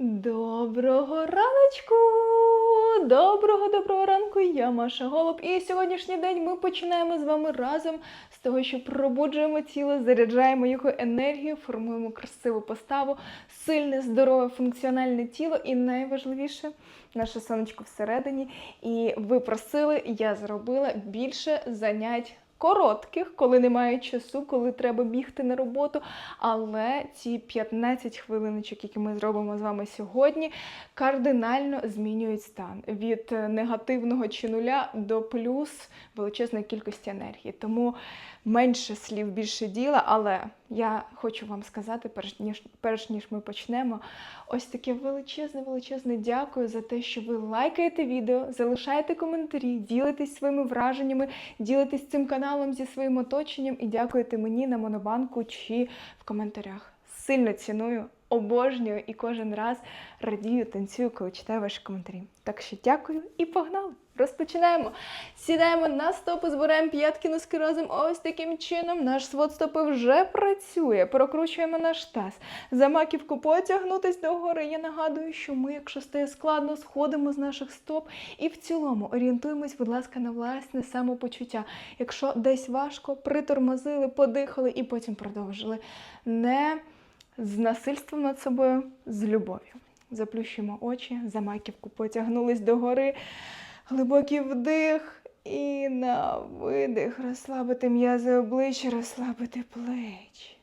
Доброго раночку! Доброго доброго ранку! Я Маша Голуб. І сьогоднішній день ми починаємо з вами разом з того, що пробуджуємо тіло, заряджаємо його енергію, формуємо красиву поставу, сильне, здорове, функціональне тіло і найважливіше наше сонечко всередині. І ви просили, я зробила більше занять. Коротких, коли немає часу, коли треба бігти на роботу. Але ці 15 хвилиночок, які ми зробимо з вами сьогодні, кардинально змінюють стан від е, негативного чи нуля до плюс величезної кількості енергії. Тому менше слів, більше діла. Але я хочу вам сказати, перш ніж, перш ніж ми почнемо, ось таке величезне, величезне дякую за те, що ви лайкаєте відео, залишаєте коментарі, ділитесь своїми враженнями, ділитесь цим каналом зі своїм оточенням і дякуєте мені на монобанку чи в коментарях. Сильно ціную, обожнюю і кожен раз радію, танцюю, коли читаю ваші коментарі. Так що дякую і погнали! Розпочинаємо. Сідаємо на стопи, збираємо п'ятки носки разом. Ось таким чином. Наш свод стопи вже працює. Прокручуємо наш таз. За маківку потягнутись догори. Я нагадую, що ми, якщо стає складно, сходимо з наших стоп і в цілому орієнтуємось, будь ласка, на власне самопочуття. Якщо десь важко, притормозили, подихали і потім продовжили. Не з насильством над собою, з любов'ю. Заплющуємо очі, за маківку потягнулись догори. Глибокий вдих і на видих розслабити м'язи обличчя, розслабити плечі.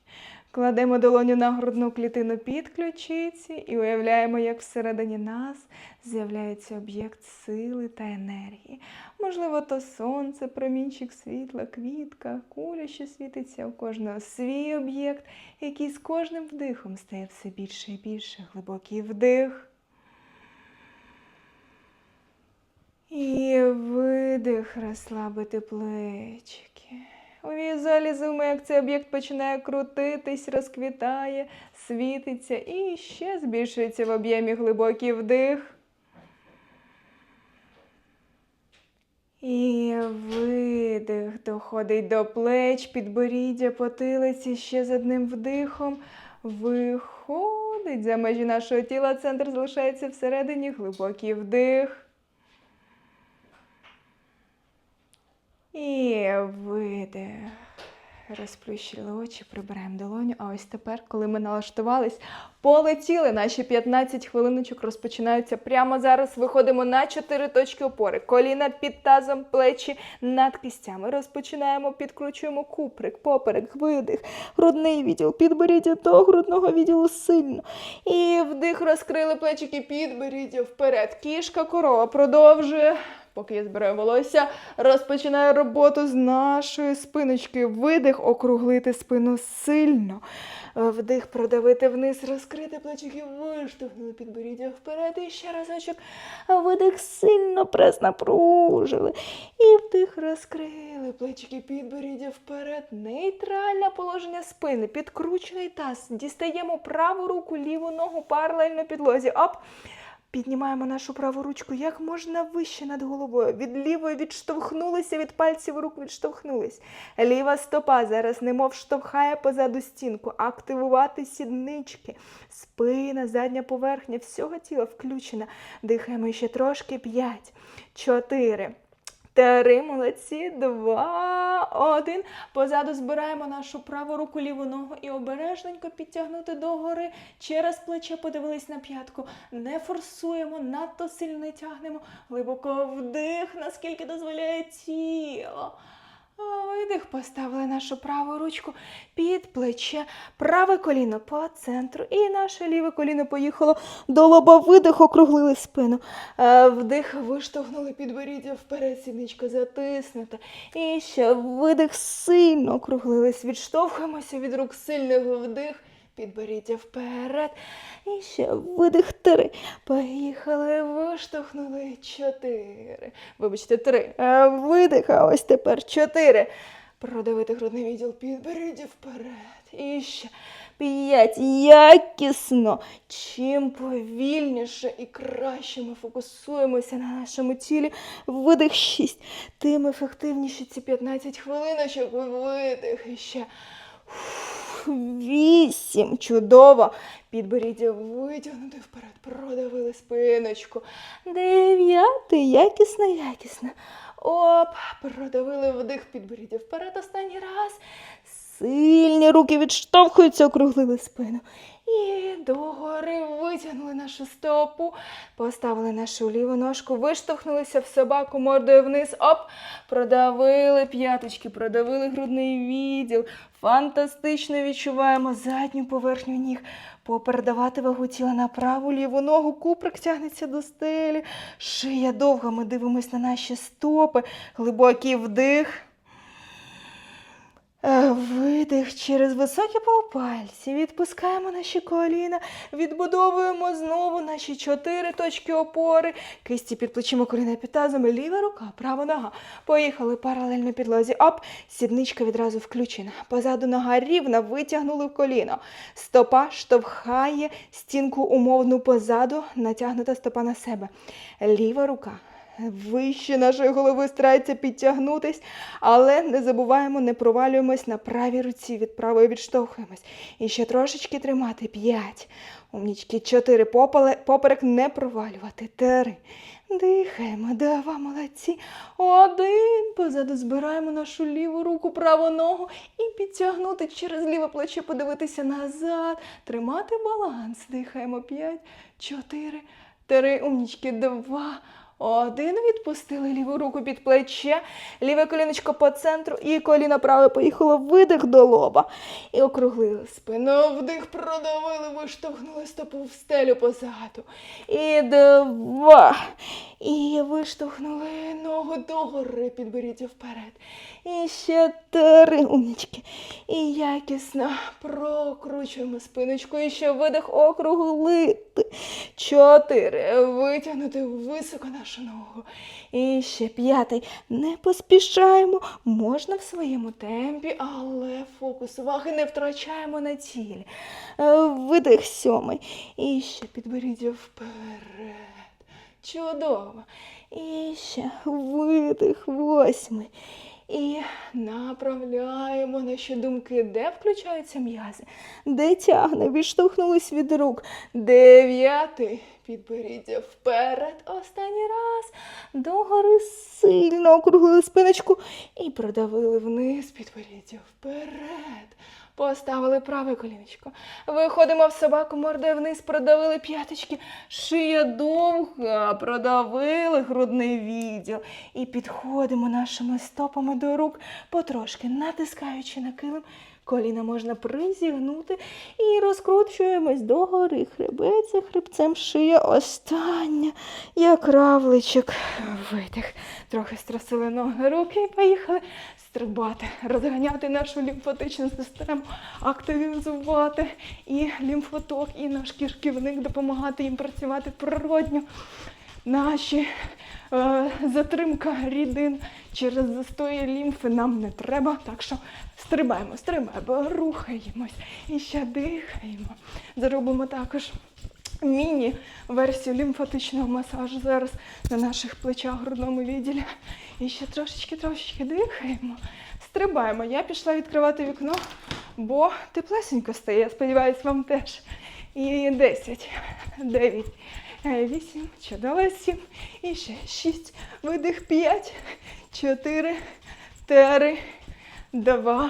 Кладемо долоню на грудну клітину під ключиці і уявляємо, як всередині нас з'являється об'єкт сили та енергії. Можливо, то сонце, промінчик світла, квітка, куля, що світиться у кожного свій об'єкт, який з кожним вдихом стає все більше і більше. Глибокий вдих. І видих, розслабити плечики. Візуалізуємо, як цей об'єкт починає крутитись, розквітає, світиться і ще збільшується в об'ємі глибокий вдих. І видих доходить до плеч, підборіддя, потилиці ще з одним вдихом. Виходить за межі нашого тіла, центр залишається всередині, глибокий вдих. І видих. Розплющили очі, прибираємо долоню. А ось тепер, коли ми налаштувались, полетіли. Наші 15 хвилиночок розпочинаються прямо зараз. Виходимо на 4 точки опори. Коліна під тазом, плечі над кістями. Розпочинаємо, підкручуємо куприк, поперек, видих, грудний відділ, підборіддя до грудного відділу сильно. І вдих, розкрили плечики, підборіддя вперед. Кішка, корова продовжує. Поки я збираю волосся, розпочинаю роботу з нашої спиночки. Видих, округлити спину сильно. Вдих, продавити вниз, розкрити плечики, виштовхнули підборіддя вперед. І ще разочок. Видих сильно прес напружили. І вдих, розкрили плечики, підборіддя вперед. Нейтральне положення спини, підкручений таз. Дістаємо праву руку, ліву ногу паралельно підлозі. Оп! Піднімаємо нашу праву ручку як можна вище над головою. Від лівої відштовхнулися, від пальців рук відштовхнулись. Ліва стопа зараз немов штовхає позаду стінку. Активувати сіднички, спина, задня поверхня всього тіла включена. Дихаємо ще трошки. П'ять, чотири. Три, молодці, два, один. Позаду збираємо нашу праву руку, ліву ногу і обережненько підтягнути догори. Через плече подивились на п'ятку. Не форсуємо, надто сильно не тягнемо. Глибоко вдих, наскільки дозволяє тіло. Видих, поставили нашу праву ручку під плече, праве коліно по центру. І наше ліве коліно поїхало до лоба. Видих, округлили спину. Е, Вдих, виштовхнули підборіддя вперед, сідничка затиснута. І ще видих сильно округлились. Відштовхуємося від рук сильних вдих. Підборіддя вперед. І ще видих три. Поїхали, виштовхнули чотири. Вибачте, три. Е, Видих, а ось тепер чотири. Продавити грудний відділ, підборіддя вперед. І ще п'ять. Якісно. Чим повільніше і краще ми фокусуємося на нашому тілі. Видих шість. Тим ефективніше ці 15 хвилиночок. Видих. І ще. Вісім. Чудово. Підборіддя витягнути вперед. Продавили спиночку. Дев'ятий. Якісно, якісно. Оп, продавили вдих підборіддя вперед останній раз. Сильні руки відштовхуються, округлили спину. І догори витягнули нашу стопу, поставили нашу ліву ножку, виштовхнулися в собаку мордою вниз. Оп! Продавили п'яточки, продавили грудний відділ. Фантастично відчуваємо задню поверхню ніг. Попередавати вагу тіла на праву ліву ногу, куприк тягнеться до стелі, шия довга, ми дивимось на наші стопи, глибокий вдих. Е, Видих через високі полпальці. Відпускаємо наші коліна, відбудовуємо знову наші чотири точки опори. Кисті під плечима коліна під тазом, ліва рука, права нога. Поїхали паралельно підлозі. Оп, сідничка відразу включена. Позаду нога рівна, витягнули в коліно. Стопа штовхає стінку умовну позаду, натягнута стопа на себе. Ліва рука Вище нашої голови старається підтягнутись, але не забуваємо, не провалюємось на правій руці, від правої відштовхуємось. І ще трошечки тримати. П'ять. Умнічки. Чотири. Попале- Поперек не провалювати. Три. Дихаємо. Два. Молодці. Один. Позаду збираємо нашу ліву руку, праву ногу і підтягнути через ліве плече, подивитися назад. Тримати баланс. Дихаємо. П'ять, чотири, три. Умнічки. Два. Один відпустили ліву руку під плече, ліве коліночко по центру і коліно праве поїхало видих до лоба. І округлили спину, вдих продавили, виштовхнули стопу в стелю позаду. І два. І виштовхнули ногу догори, підберіться вперед. І ще три умнічки. І якісно прокручуємо спиночку. І ще видих округлити. Чотири. Витягнути високо нашу ногу. І ще п'ятий. Не поспішаємо. Можна в своєму темпі, але фокус уваги не втрачаємо на цілі. Е, Видих сьомий. І ще підберіться вперед. Чудово. І ще видих восьмий. І направляємо наші думки, де включаються м'язи, де тягне, відштовхнулись від рук. Дев'ятий. Підберіться вперед. Останній раз. Догори сильно округлили спиночку і продавили вниз. Підберіться вперед. Поставили праве коліночко. Виходимо в собаку мордою вниз, продавили п'яточки, шия довга, продавили грудний відділ. І підходимо нашими стопами до рук, потрошки натискаючи на килим. Коліна можна призігнути і розкручуємось догори. Хребець за хребцем шия остання, як равличок. Видих. Трохи струсили ноги, руки і поїхали стрибати, розганяти нашу лімфатичну систему, активізувати і лімфоток, і наш кишківник, допомагати їм працювати природньо. Наші е, затримка рідин через застої лімфи нам не треба, так що стрибаємо, стрибаємо, рухаємось і ще дихаємо. Зробимо також міні-версію лімфатичного масажу зараз на наших плечах, грудному відділі. І ще трошечки, трошечки дихаємо, стрибаємо. Я пішла відкривати вікно, бо теплесенько стає. Я сподіваюся, вам теж. І 10, 9, 8, чудово, 7, і ще 6, видих 5, 4, 3, 2,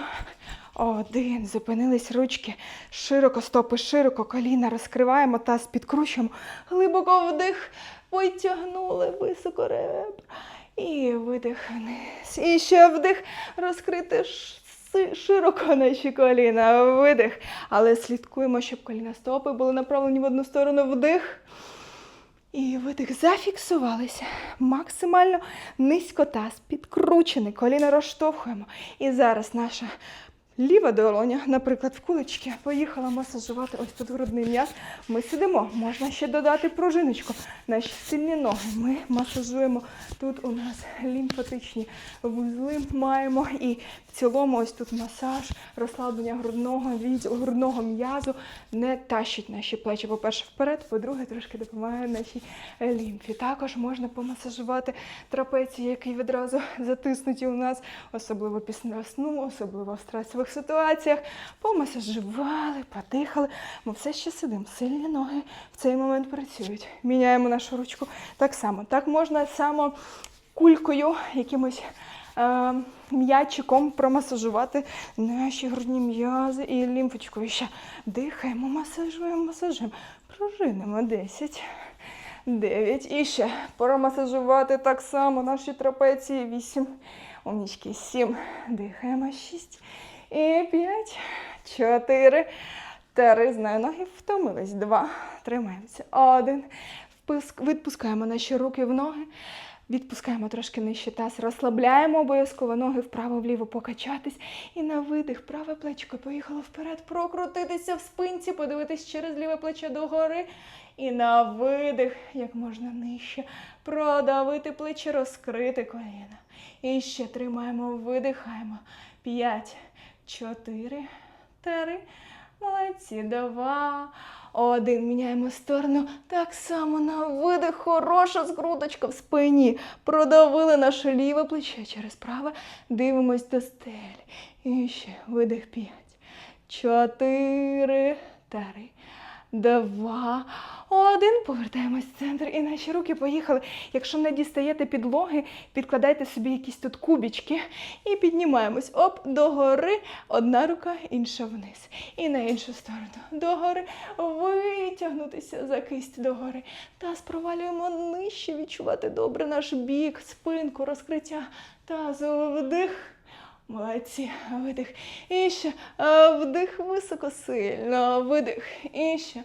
один. Зупинились ручки. Широко стопи, широко коліна розкриваємо, таз підкручуємо. Глибоко вдих. Витягнули високо ребра. І видих вниз. І ще вдих. Розкрити широко наші коліна. Видих. Але слідкуємо, щоб коліна стопи були направлені в одну сторону. Вдих. І видих зафіксувалися. Максимально низько таз підкручений, коліна розштовхуємо. І зараз наша ліва долоня, наприклад, в кулички, поїхала масажувати ось тут грудний м'яз. Ми сидимо, можна ще додати пружиночку. Наші сильні ноги. Ми масажуємо. Тут у нас лімфатичні вузли маємо. І в цілому ось тут масаж, розслаблення грудного відділу, грудного м'язу не тащить наші плечі, по-перше, вперед, по-друге, трошки допомагає нашій лімфі. Також можна помасажувати трапеції, які відразу затиснуті у нас, особливо після сну, особливо в стресових стресових ситуаціях. Помасажували, подихали. Ми все ще сидимо. Сильні ноги в цей момент працюють. Міняємо нашу ручку так само. Так можна само кулькою, якимось е, м'ячиком промасажувати наші грудні м'язи і лімфочкою. Ще дихаємо, масажуємо, масажуємо. Пружинимо 10. 9. І ще промасажувати так само наші трапеції. 8. Умнічки. 7. Дихаємо. 6. І 5. 4. 3. Знаю, ноги втомились. 2. Тримаємося. 1. Відпускаємо наші руки в ноги. Відпускаємо трошки нижче таз, розслабляємо обов'язково ноги вправо-вліво покачатись. І на видих праве плечко поїхало вперед, прокрутитися в спинці, подивитись через ліве плече догори. І на видих, як можна нижче, продавити плече, розкрити коліна. І ще тримаємо, видихаємо. П'ять, чотири, три. Молодці, два. Один. Міняємо сторону. Так само на видих. Хороша скруточка в спині. Продавили наше ліве плече через праве. Дивимось до стелі. І ще видих. П'ять. Чотири. Три. Два. Один. Повертаємось в центр. І наші руки поїхали. Якщо не дістаєте підлоги, підкладайте собі якісь тут кубічки і піднімаємось. Оп, догори. Одна рука, інша вниз. І на іншу сторону. Догори. Витягнутися за кисть догори. Таз провалюємо нижче, відчувати добре наш бік, спинку, розкриття тазу. Вдих. Молодці, видих. І ще вдих високо сильно. Видих. І ще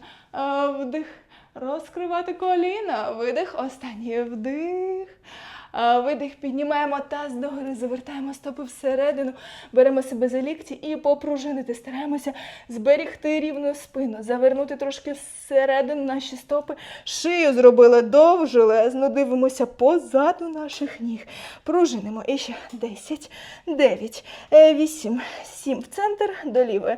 вдих. Розкривати коліна. Видих. Останній вдих. Видих, піднімаємо таз догори, завертаємо стопи всередину, беремо себе за лікті і попружинити. Стараємося зберігти рівну спину, завернути трошки всередину наші стопи. Шию зробили довжелезно, дивимося позаду наших ніг. Пружинимо. І ще 10, 9, 8, 7. В центр до лівої.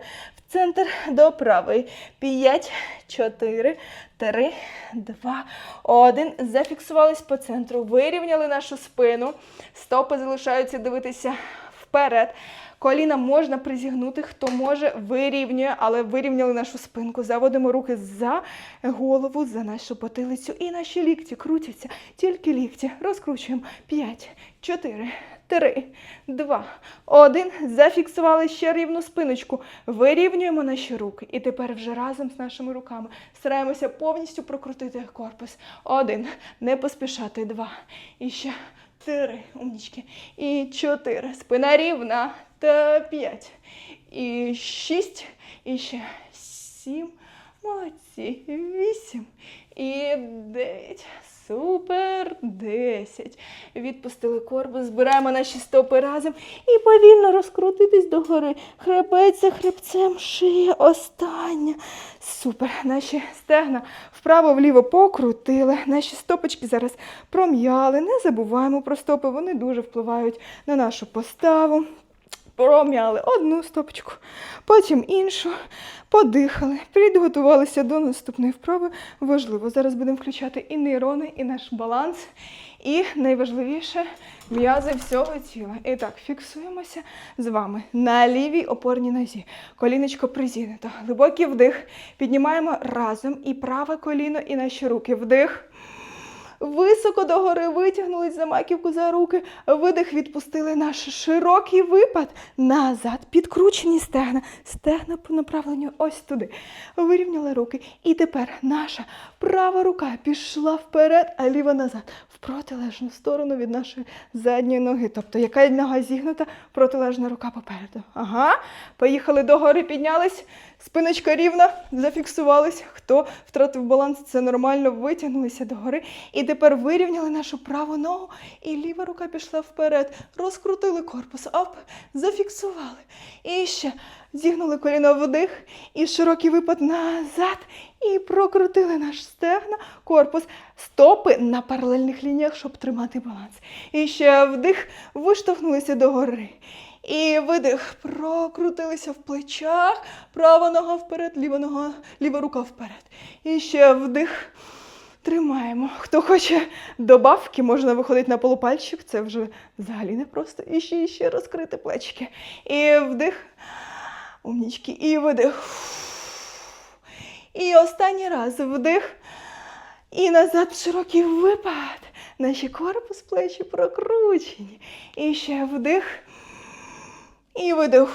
Центр до правої. 5, 4, 3, 2, 1. Зафіксувались по центру. Вирівняли нашу спину. Стопи залишаються дивитися вперед. Коліна можна призігнути, хто може, вирівнює, але вирівняли нашу спинку. Заводимо руки за голову, за нашу потилицю. І наші лікті крутяться. Тільки лікті. Розкручуємо. 5, 4, 3, 2, 1. Зафіксували ще рівну спиночку. Вирівнюємо наші руки. І тепер вже разом з нашими руками стараємося повністю прокрутити корпус. Один. Не поспішати. Два. І ще три. Умнічки. І чотири. Спина рівна. Та п'ять. І шість. І ще сім. Молодці. Вісім. І дев'ять. Супер. Десять. Відпустили корпус, збираємо наші стопи разом і повільно розкрутитись догори. Хребець за хребцем, шия остання. Супер. Наші стегна вправо-вліво покрутили. Наші стопочки зараз пром'яли. Не забуваємо про стопи, вони дуже впливають на нашу поставу. Пром'яли одну стопочку, потім іншу, подихали, підготувалися до наступної вправи. Важливо, зараз будемо включати і нейрони, і наш баланс, і найважливіше м'язи всього тіла. І так, фіксуємося з вами на лівій опорній нозі. Коліночко призігнуто. Глибокий вдих. Піднімаємо разом і праве коліно, і наші руки. Вдих. Високо догори витягнулись за маківку за руки, видих відпустили наш широкий випад назад, підкручені стегна, стегна по направленню ось туди. Вирівняли руки. І тепер наша права рука пішла вперед, а ліва назад, протилежну сторону від нашої задньої ноги. Тобто, яка нога зігнута, протилежна рука попереду. Ага, поїхали догори, піднялись. Спиночка рівна, зафіксувались. Хто втратив баланс, це нормально, витягнулися догори. І тепер вирівняли нашу праву ногу, і ліва рука пішла вперед. Розкрутили корпус, оп, зафіксували. І ще зігнули коліно вдих, і широкий випад назад. І прокрутили наш стегна, корпус, стопи на паралельних лініях, щоб тримати баланс. І ще вдих, виштовхнулися догори. І видих, прокрутилися в плечах, права нога вперед, ліва нога, ліва рука вперед. І ще вдих. Тримаємо. Хто хоче добавки, можна виходити на полупальчик, це вже взагалі не просто. І ще, і ще розкрити плечики. І вдих. Умнічки. І видих. І останній раз вдих. І назад широкий випад. Наші корпус, плечі прокручені. І ще вдих. І видих.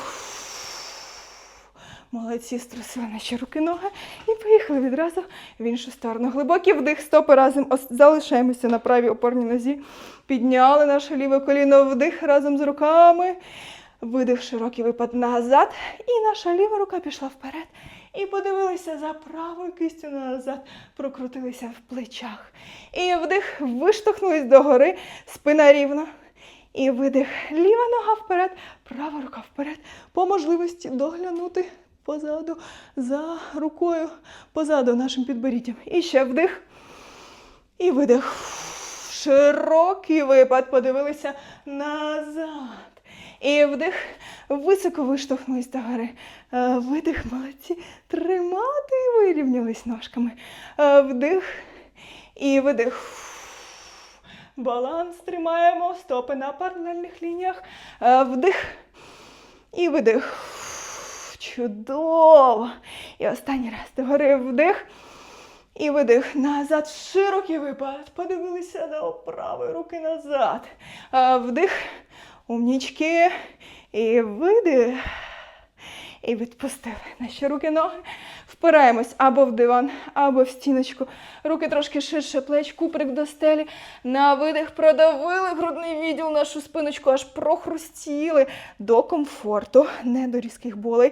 Молодці, струсили наші руки, ноги. І поїхали відразу в іншу сторону. Глибокий вдих, стопи разом. Залишаємося на правій опорній нозі. Підняли наше ліве коліно, вдих разом з руками. Видих, широкий випад назад. І наша ліва рука пішла вперед. І подивилися за правою кистю назад. Прокрутилися в плечах. І вдих, виштовхнулись догори, спина рівна. І видих, ліва нога вперед, права рука вперед. По можливості доглянути позаду, за рукою, позаду нашим підборіддям. І ще вдих. І видих. Широкий випад. Подивилися назад. І вдих. Високо виштовхнулись до гори. Е, Видих, молодці. Тримати вирівнялись ножками. Е, Вдих. І видих. Баланс тримаємо, стопи на паралельних лініях. Е, Вдих. І видих. Чудово. І останній раз догори вдих. І видих назад. Широкий випад. Подивилися до правої руки назад. Вдих. Умнічки. І видих. І відпустили наші руки, ноги. Впираємось або в диван, або в стіночку. Руки трошки ширше, плеч, куприк до стелі. На видих продавили грудний відділ, нашу спиночку, аж прохрустіли до комфорту, не до різких болей.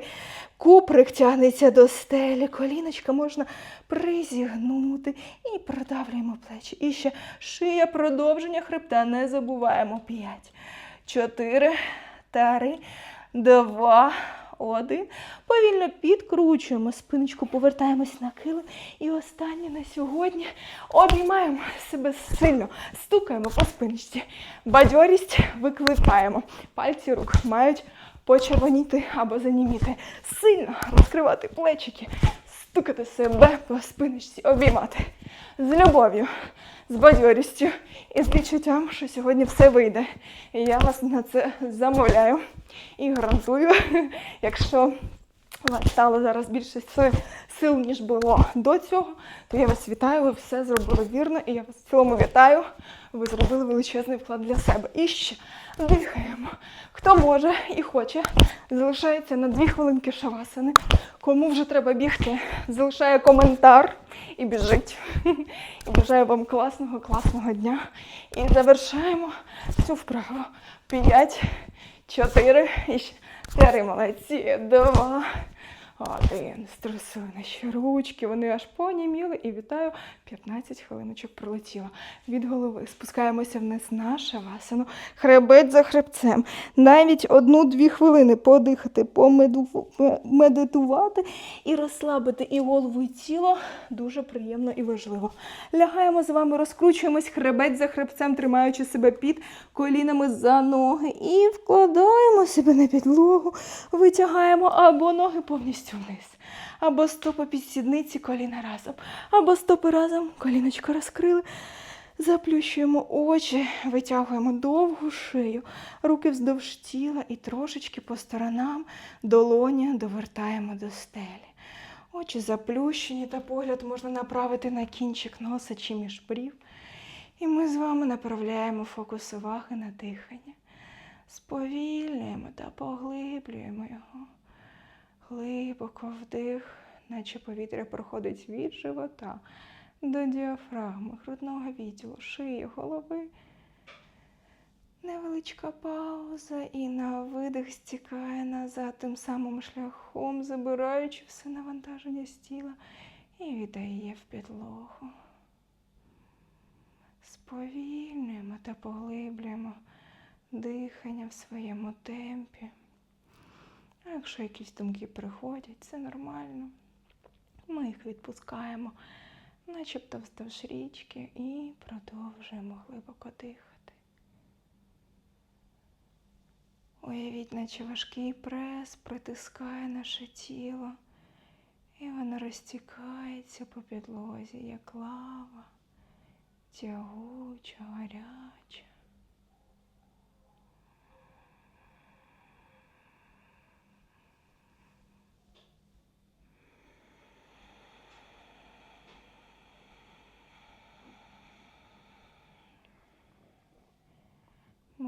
Куприк тягнеться до стелі, коліночка можна призігнути і продавлюємо плечі. І ще шия, продовження хребта. Не забуваємо. П'ять, чотири, три, два, один. Повільно підкручуємо спиночку, повертаємось на килим. І останнє на сьогодні обіймаємо себе сильно, стукаємо по спиночці. Бадьорість викликаємо. Пальці рук мають почервоніти або заніміти. Сильно розкривати плечики, стукати себе по спиночці, обіймати. З любов'ю, з бадьорістю і з відчуттям, що сьогодні все вийде. І я вас на це замовляю і гарантую, якщо стало зараз більше сил, ніж було до цього, то я вас вітаю, ви все зробили вірно, і я вас в цілому вітаю. Ви зробили величезний вклад для себе. І ще дихаємо. Хто може і хоче, залишається на дві хвилинки шавасани. Кому вже треба бігти, залишає коментар і біжить. І бажаю вам класного, класного дня. І завершаємо цю вправу. П'ять, чотири, і ще три молодці, два. Один. Струсили наші ручки, вони аж поніміли. І вітаю, 15 хвилиночок пролетіло. Від голови спускаємося вниз на шавасану. Хребет за хребцем. Навіть одну-дві хвилини подихати, помеду- медитувати і розслабити і голову, і тіло дуже приємно і важливо. Лягаємо з вами, розкручуємось хребет за хребцем, тримаючи себе під колінами за ноги. І вкладаємо себе на підлогу, витягаємо або ноги повністю вниз, або стопи під сідниці, коліна разом, або стопи разом, коліночко розкрили. Заплющуємо очі, витягуємо довгу шию, руки вздовж тіла і трошечки по сторонам долоні довертаємо до стелі. Очі заплющені та погляд можна направити на кінчик носа чи між брів. І ми з вами направляємо фокус уваги на дихання. Сповільнюємо та поглиблюємо його. Глибоко вдих, наче повітря проходить від живота до діафрагми, грудного відділу, шиї, голови. Невеличка пауза і на видих стікає назад тим самим шляхом, забираючи все навантаження з тіла і віддає в підлогу. Сповільнюємо та поглиблюємо дихання в своєму темпі. А якщо якісь думки приходять, це нормально. Ми їх відпускаємо, начебто вздовж річки, і продовжуємо глибоко дихати. Уявіть, наче важкий прес притискає наше тіло, і воно розтікається по підлозі, як лава, тягуча, гаряча.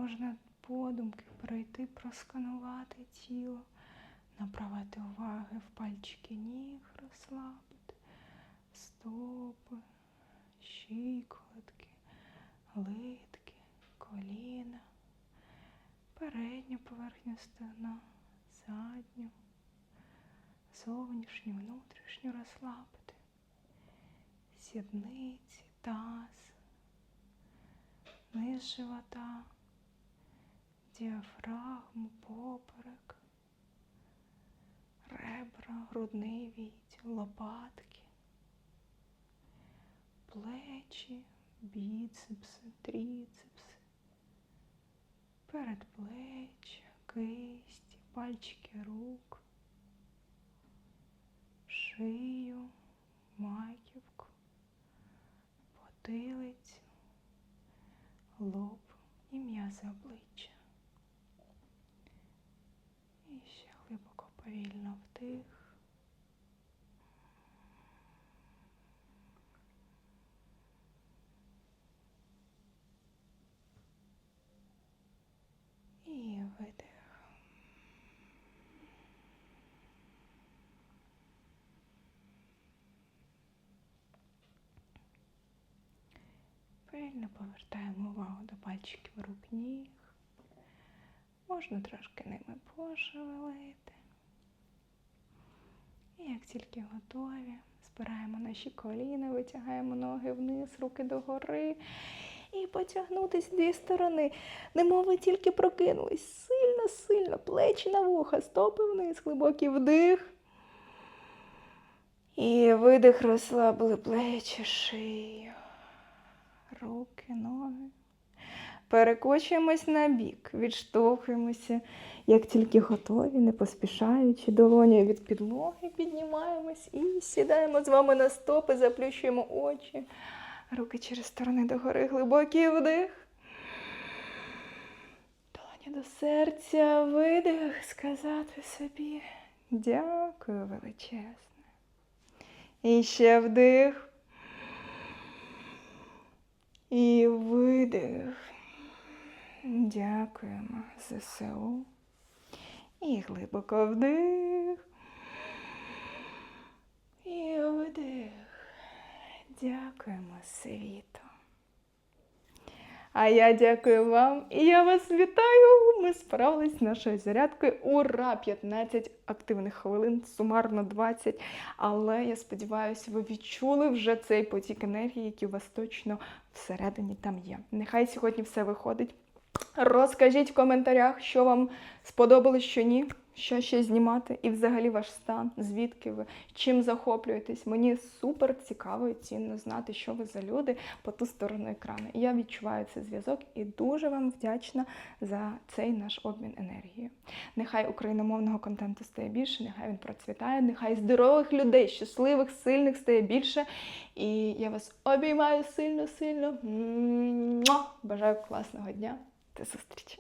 Можна подумки пройти, просканувати тіло, направити уваги в пальчики ніг, розслабити, стопи, щиколотки, литки, коліна, передню поверхню стегна, задню, зовнішню, внутрішню розслабити, сідниці, таз, низ живота, діафрагму, поперек, ребра, грудний відділ, лопатки, плечі, біцепси, тріцепси, передплеччя, кисті, пальчики рук, шию, маківку, потилицю, лоб і м'язи обличчя. І ще глибоко повільно вдих. І видих. Повільно повертаємо увагу до пальчиків рук ніг. Можна трошки ними пошевелити. І як тільки готові, збираємо наші коліна, витягаємо ноги вниз, руки догори. І потягнутись дві сторони. Немов ви тільки прокинулись. Сильно, сильно, плечі на вуха, стопи вниз, глибокий вдих. І видих розслабили плечі, шию, руки, ноги. Перекочуємось на бік, відштовхуємося, як тільки готові, не поспішаючи долонею від підлоги, піднімаємось і сідаємо з вами на стопи, заплющуємо очі. Руки через сторони догори, глибокий вдих. Долоня до серця, видих, сказати собі дякую величезне. І ще вдих. І видих. Дякуємо ЗСУ. І глибоко вдих. І видих. Дякуємо світу. А я дякую вам і я вас вітаю. Ми справились з нашою зарядкою. Ура! 15 активних хвилин, сумарно 20. Але я сподіваюся, ви відчули вже цей потік енергії, який у вас точно всередині там є. Нехай сьогодні все виходить. Розкажіть в коментарях, що вам сподобалось, що ні, що ще знімати, і взагалі ваш стан, звідки ви, чим захоплюєтесь. Мені супер цікаво і цінно знати, що ви за люди по ту сторону екрану. Я відчуваю цей зв'язок і дуже вам вдячна за цей наш обмін енергією. Нехай україномовного контенту стає більше, нехай він процвітає, нехай здорових людей, щасливих, сильних стає більше. І я вас обіймаю сильно-сильно. Бажаю класного дня. До зустрічі!